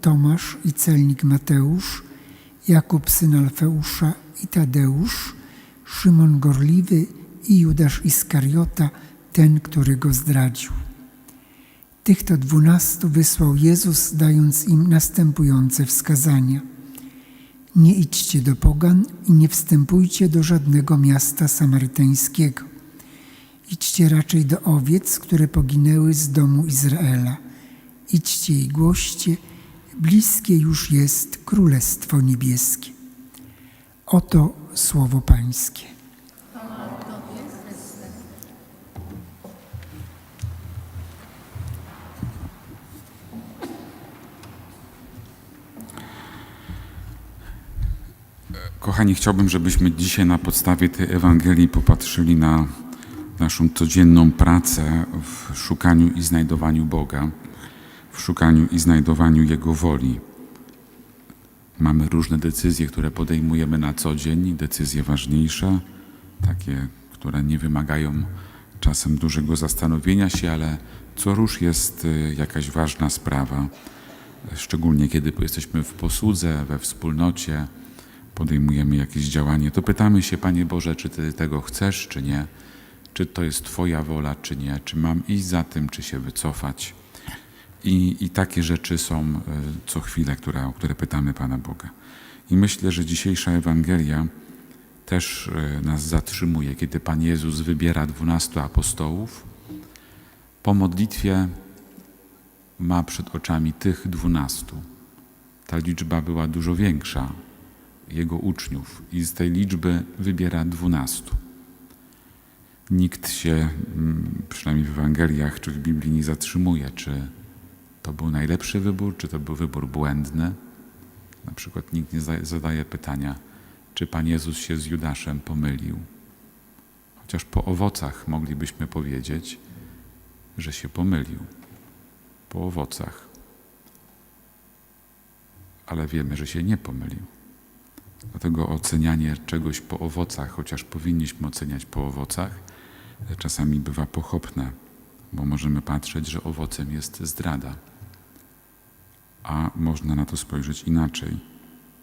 Tomasz i celnik Mateusz, Jakub, syn Alfeusza i Tadeusz, Szymon Gorliwy i Judasz Iskariota, ten, który go zdradził. Tych to dwunastu wysłał Jezus, dając im następujące wskazania. Nie idźcie do pogan i nie wstępujcie do żadnego miasta samarytańskiego. Idźcie raczej do owiec, które poginęły z domu Izraela. Idźcie i głoście, bliskie już jest Królestwo Niebieskie. Oto słowo Pańskie. Kochani, chciałbym, żebyśmy dzisiaj na podstawie tej Ewangelii popatrzyli na naszą codzienną pracę w szukaniu i znajdowaniu Boga, w szukaniu i znajdowaniu Jego woli. Mamy różne decyzje, które podejmujemy na co dzień, decyzje ważniejsze, takie, które nie wymagają czasem dużego zastanowienia się, ale co róż jest y, jakaś ważna sprawa, szczególnie kiedy jesteśmy w posłudze, we wspólnocie, podejmujemy jakieś działanie, to pytamy się, Panie Boże, czy Ty tego chcesz, czy nie, czy to jest Twoja wola, czy nie, czy mam iść za tym, czy się wycofać. I, i takie rzeczy są e, co chwilę, które, o które pytamy Pana Boga. I myślę, że dzisiejsza Ewangelia też e, nas zatrzymuje, kiedy Pan Jezus wybiera dwunastu apostołów. Po modlitwie ma przed oczami tych dwunastu. Ta liczba była dużo większa, jego uczniów i z tej liczby wybiera dwunastu. Nikt się, mm, przynajmniej w Ewangeliach czy w Biblii, nie zatrzymuje, czy to był najlepszy wybór, czy to był wybór błędny. Na przykład nikt nie za- zadaje pytania, czy Pan Jezus się z Judaszem pomylił. Chociaż po owocach moglibyśmy powiedzieć, że się pomylił. Po owocach. Ale wiemy, że się nie pomylił. Dlatego ocenianie czegoś po owocach, chociaż powinniśmy oceniać po owocach, czasami bywa pochopne, bo możemy patrzeć, że owocem jest zdrada. A można na to spojrzeć inaczej,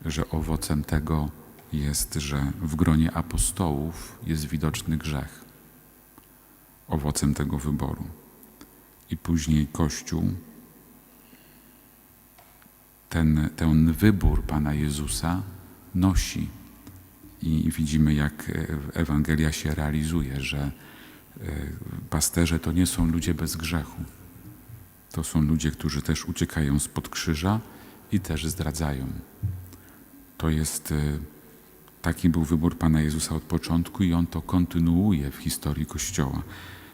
że owocem tego jest, że w gronie apostołów jest widoczny grzech. Owocem tego wyboru. I później Kościół ten, ten wybór Pana Jezusa nosi. I widzimy, jak Ewangelia się realizuje, że pasterze to nie są ludzie bez grzechu. To są ludzie, którzy też uciekają spod krzyża i też zdradzają. To jest e, taki był wybór Pana Jezusa od początku i on to kontynuuje w historii Kościoła.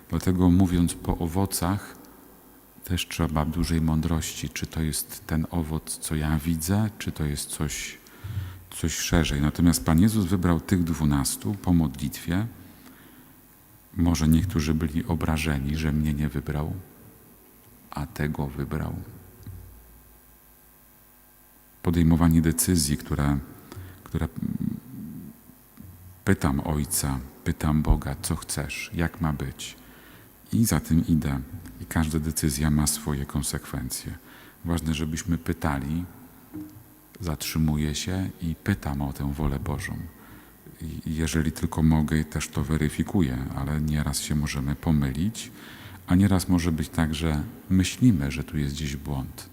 Dlatego mówiąc po owocach, też trzeba dużej mądrości, czy to jest ten owoc, co ja widzę, czy to jest coś, coś szerzej. Natomiast Pan Jezus wybrał tych dwunastu po modlitwie. Może niektórzy byli obrażeni, że mnie nie wybrał, a tego wybrał. Podejmowanie decyzji, która, która pytam Ojca, pytam Boga, co chcesz, jak ma być. I za tym idę. I każda decyzja ma swoje konsekwencje. Ważne, żebyśmy pytali, zatrzymuję się i pytam o tę wolę Bożą. Jeżeli tylko mogę, też to weryfikuję, ale nieraz się możemy pomylić, a nieraz może być tak, że myślimy, że tu jest gdzieś błąd,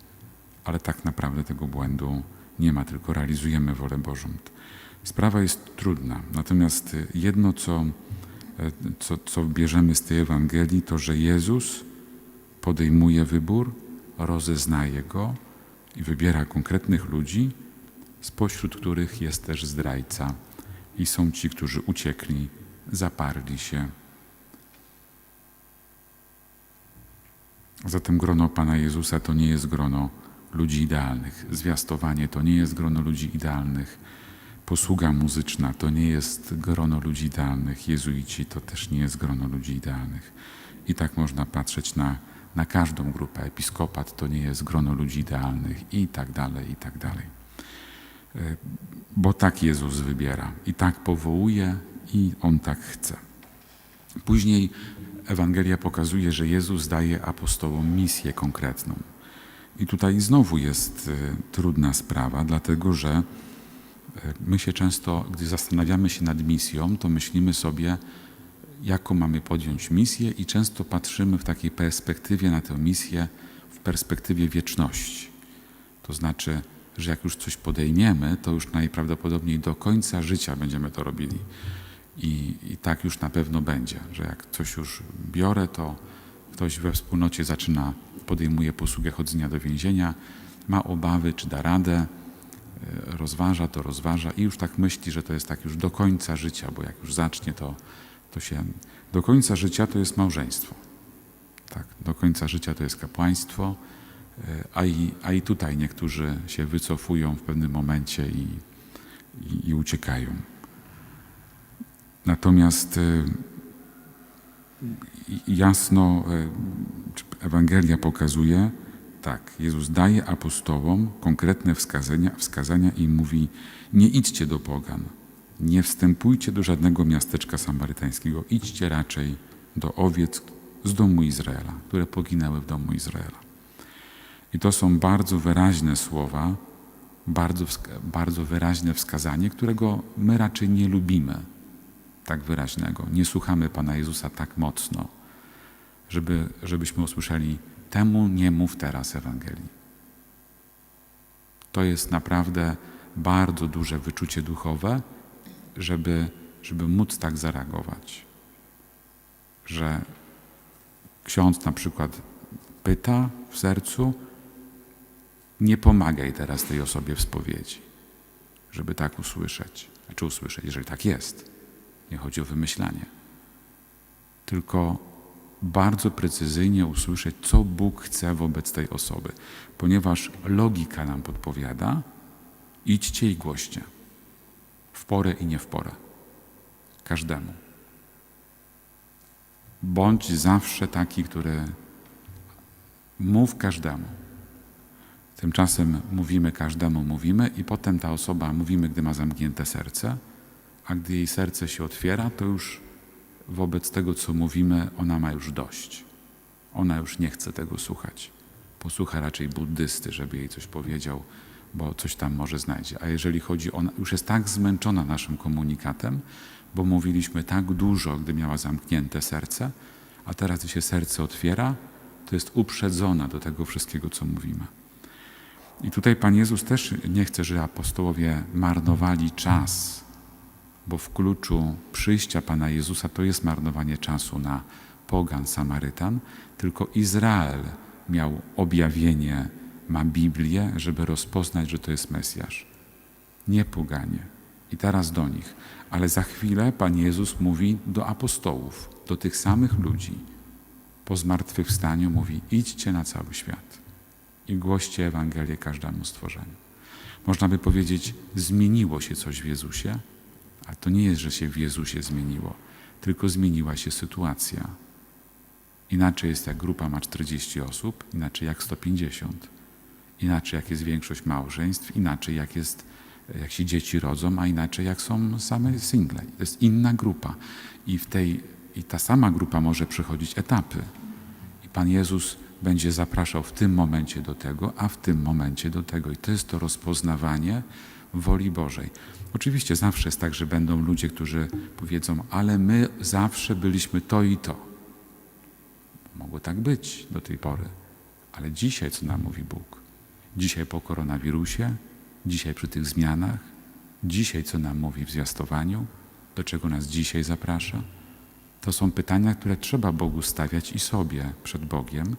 ale tak naprawdę tego błędu nie ma, tylko realizujemy wolę Bożą. Sprawa jest trudna, natomiast jedno, co, co, co bierzemy z tej Ewangelii, to że Jezus podejmuje wybór, rozeznaje go i wybiera konkretnych ludzi, spośród których jest też zdrajca. I są ci, którzy uciekli, zaparli się. Zatem grono Pana Jezusa to nie jest grono ludzi idealnych. Zwiastowanie to nie jest grono ludzi idealnych. Posługa muzyczna to nie jest grono ludzi idealnych. Jezuici to też nie jest grono ludzi idealnych. I tak można patrzeć na, na każdą grupę. Episkopat to nie jest grono ludzi idealnych i tak dalej, i tak dalej. E, Bo tak Jezus wybiera i tak powołuje i On tak chce. Później Ewangelia pokazuje, że Jezus daje apostołom misję konkretną. I tutaj znowu jest e, trudna sprawa, dlatego że e, my się często, gdy zastanawiamy się nad misją, to myślimy sobie, jaką mamy podjąć misję, i często patrzymy w takiej perspektywie na tę misję, w perspektywie wieczności. To znaczy, że jak już coś podejmiemy, to już najprawdopodobniej do końca życia będziemy to robili. I, I tak już na pewno będzie, że jak coś już biorę, to ktoś we wspólnocie zaczyna, podejmuje posługę chodzenia do więzienia, ma obawy, czy da radę, e, rozważa to, rozważa i już tak myśli, że to jest tak już do końca życia, bo jak już zacznie, to, to się. Do końca życia to jest małżeństwo. Tak, do końca życia to jest kapłaństwo, a i, a i tutaj niektórzy się wycofują w pewnym momencie i, i, i uciekają. Natomiast e, jasno e, Ewangelia pokazuje, tak, Jezus daje apostołom konkretne wskazania, wskazania i mówi: Nie idźcie do pogan, nie wstępujcie do żadnego miasteczka samarytańskiego, idźcie raczej do owiec z domu Izraela, które poginęły w domu Izraela. I to są bardzo wyraźne słowa, bardzo, bardzo wyraźne wskazanie, którego my raczej nie lubimy tak wyraźnego. Nie słuchamy Pana Jezusa tak mocno, żeby, żebyśmy usłyszeli: Temu nie mów teraz Ewangelii. To jest naprawdę bardzo duże wyczucie duchowe, żeby, żeby móc tak zareagować. Że ksiądz na przykład pyta w sercu, nie pomagaj teraz tej osobie w spowiedzi, żeby tak usłyszeć. Czy usłyszeć, jeżeli tak jest. Nie chodzi o wymyślanie. Tylko bardzo precyzyjnie usłyszeć, co Bóg chce wobec tej osoby, ponieważ logika nam podpowiada, idźcie i głoście. W porę i nie w porę. Każdemu. Bądź zawsze taki, który mów każdemu. Tymczasem mówimy każdemu, mówimy i potem ta osoba, mówimy, gdy ma zamknięte serce, a gdy jej serce się otwiera, to już wobec tego, co mówimy, ona ma już dość. Ona już nie chce tego słuchać. Posłucha raczej buddysty, żeby jej coś powiedział, bo coś tam może znajdzie. A jeżeli chodzi, ona już jest tak zmęczona naszym komunikatem, bo mówiliśmy tak dużo, gdy miała zamknięte serce, a teraz, gdy się serce otwiera, to jest uprzedzona do tego wszystkiego, co mówimy. I tutaj Pan Jezus też nie chce, żeby apostołowie marnowali czas, bo w kluczu przyjścia Pana Jezusa to jest marnowanie czasu na pogan Samarytan, tylko Izrael miał objawienie, ma Biblię, żeby rozpoznać, że to jest Mesjasz. Nie poganie. I teraz do nich. Ale za chwilę Pan Jezus mówi do apostołów, do tych samych ludzi. Po zmartwychwstaniu mówi: idźcie na cały świat i głoście Ewangelię każdemu stworzeniu. Można by powiedzieć, zmieniło się coś w Jezusie, a to nie jest, że się w Jezusie zmieniło, tylko zmieniła się sytuacja. Inaczej jest, jak grupa ma 40 osób, inaczej jak 150. Inaczej, jak jest większość małżeństw, inaczej, jak, jest, jak się dzieci rodzą, a inaczej, jak są same single. To jest inna grupa. I, w tej, I ta sama grupa może przechodzić etapy. I Pan Jezus będzie zapraszał w tym momencie do tego, a w tym momencie do tego. I to jest to rozpoznawanie woli Bożej. Oczywiście zawsze jest tak, że będą ludzie, którzy powiedzą, ale my zawsze byliśmy to i to. Mogło tak być do tej pory. Ale dzisiaj co nam mówi Bóg? Dzisiaj po koronawirusie, dzisiaj przy tych zmianach, dzisiaj co nam mówi w zwiastowaniu, do czego nas dzisiaj zaprasza? To są pytania, które trzeba Bogu stawiać i sobie przed Bogiem,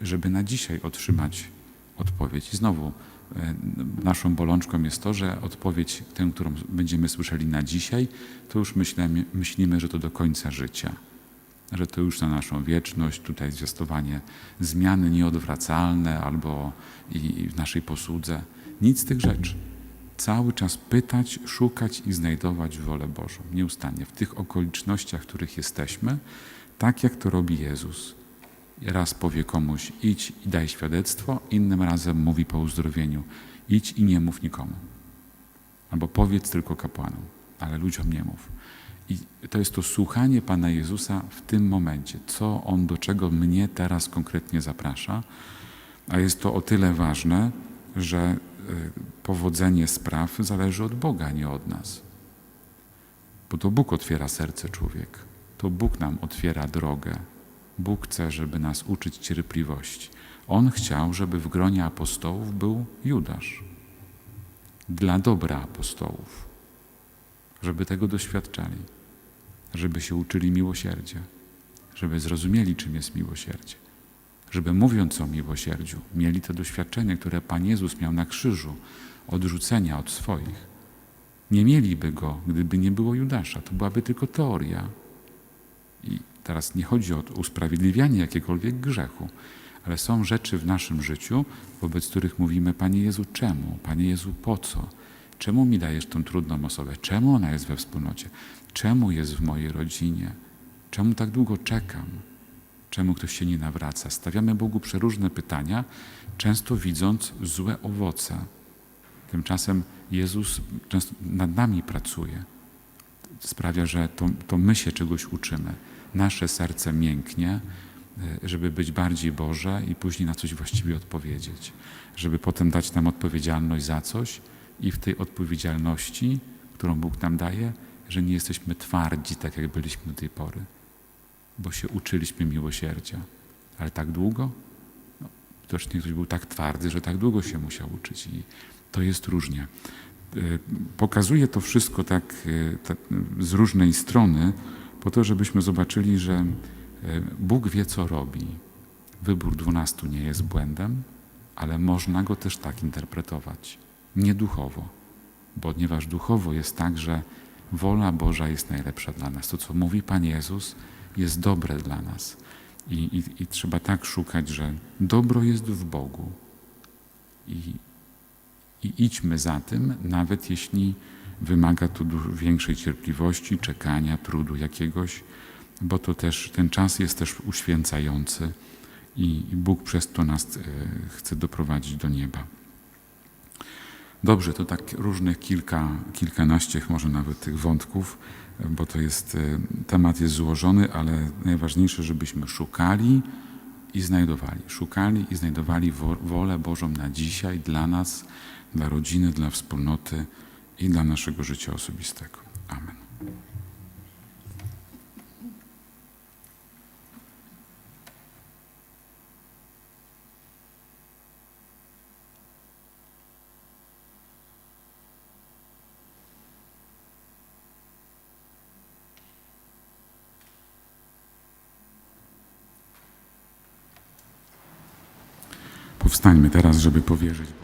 żeby na dzisiaj otrzymać odpowiedź. I znowu e, naszą bolączką jest to, że odpowiedź tę, którą będziemy słyszeli na dzisiaj, to już myślimy, myślimy, że to do końca życia. że to już na naszą wieczność, tutaj zwiastowanie zmiany nieodwracalne albo i, i w naszej posłudze. Nic z tych rzeczy. Cały czas pytać, szukać i znajdować wolę Bożą, nieustannie, w tych okolicznościach, w których jesteśmy, tak jak to robi Jezus. Raz powie komuś idź i daj świadectwo, innym razem mówi po uzdrowieniu idź i nie mów nikomu. Albo powiedz tylko kapłanom, ale ludziom nie mów. I to jest to słuchanie Pana Jezusa w tym momencie, co On do czego mnie teraz konkretnie zaprasza, a jest to o tyle ważne, że y, powodzenie spraw zależy od Boga, nie od nas. Bo to Bóg otwiera serce człowieka, to Bóg nam otwiera drogę. Bóg chce, żeby nas uczyć cierpliwości. On chciał, żeby w gronie apostołów był Judasz. Dla dobra apostołów. Żeby tego doświadczali. Żeby się uczyli miłosierdzia. Żeby zrozumieli, czym jest miłosierdzie. Żeby mówiąc o miłosierdziu, mieli to doświadczenie, które Pan Jezus miał na krzyżu, odrzucenia od swoich. Nie mieliby go, gdyby nie było Judasza. To byłaby tylko teoria. I teraz nie chodzi o usprawiedliwianie jakiegokolwiek grzechu, ale są rzeczy w naszym życiu, wobec których mówimy, Panie Jezu, czemu? Panie Jezu, po co? Czemu mi dajesz tą trudną osobę? Czemu ona jest we wspólnocie? Czemu jest w mojej rodzinie? Czemu tak długo czekam? Czemu ktoś się nie nawraca? Stawiamy Bogu przeróżne pytania, często widząc złe owoce. Tymczasem Jezus nad nami pracuje. Sprawia, że to, to my się czegoś uczymy. Nasze serce mięknie, y, żeby być bardziej Boże i później na coś właściwie odpowiedzieć. Żeby potem dać nam odpowiedzialność za coś i w tej odpowiedzialności, którą Bóg nam daje, że nie jesteśmy twardzi, tak jak byliśmy do tej pory, bo się uczyliśmy miłosierdzia. Ale tak długo? No, widocznie ktoś był tak twardy, że tak długo się musiał uczyć i to jest różnie. Y, Pokazuję to wszystko tak, tak z różnej strony, po to, żebyśmy zobaczyli, że y, Bóg wie, co robi. Wybór dwunastu nie jest błędem, ale można go też tak interpretować. Nie duchowo, ponieważ duchowo jest tak, że wola Boża jest najlepsza dla nas. To, co mówi Pan Jezus, jest dobre dla nas. I, i, i trzeba tak szukać, że dobro jest w Bogu. I, i idźmy za tym, nawet jeśli wymaga to większej cierpliwości, czekania, trudu jakiegoś, bo to też ten czas jest też uświęcający i, Bóg przez to nas e, chce doprowadzić do nieba. Dobrze, to tak różnych kilka, kilkanaście może nawet tych wątków, bo to jest, e, temat jest złożony, ale najważniejsze, żebyśmy szukali i znajdowali. Szukali i znajdowali wo- wolę Bożą na dzisiaj, dla nas, dla rodziny, dla wspólnoty i dla naszego życia osobistego. Amen. Powstańmy teraz, żeby powierzyć.